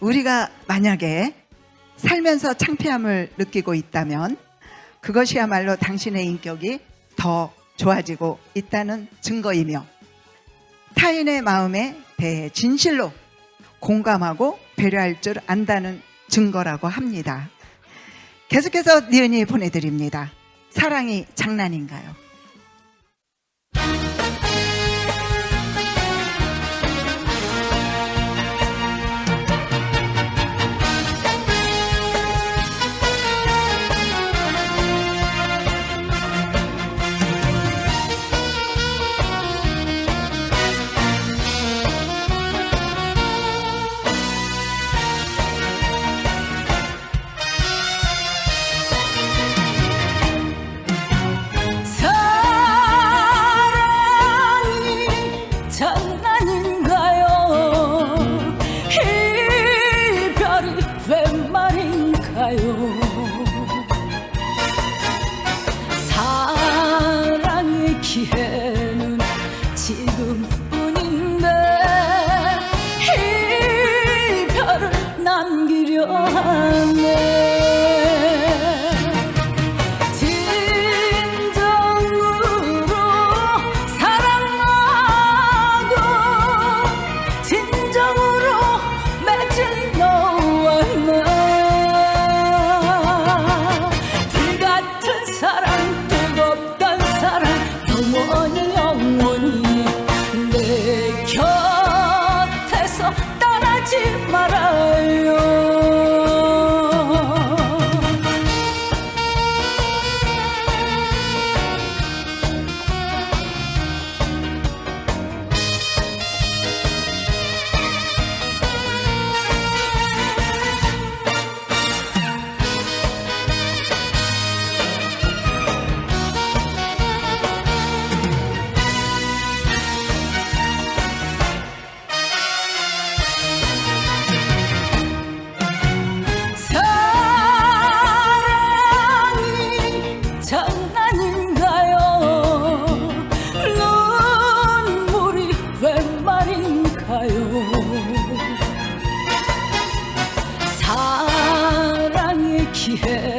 우리가 만약에 살면서 창피함을 느끼고 있다면 그것이야말로 당신의 인격이 더 좋아지고 있다는 증거이며 타인의 마음에 대해 진실로 공감하고 배려할 줄 안다는 증거라고 합니다. 계속해서 니은이 보내드립니다. 사랑이 장난인가요? 사랑 사랑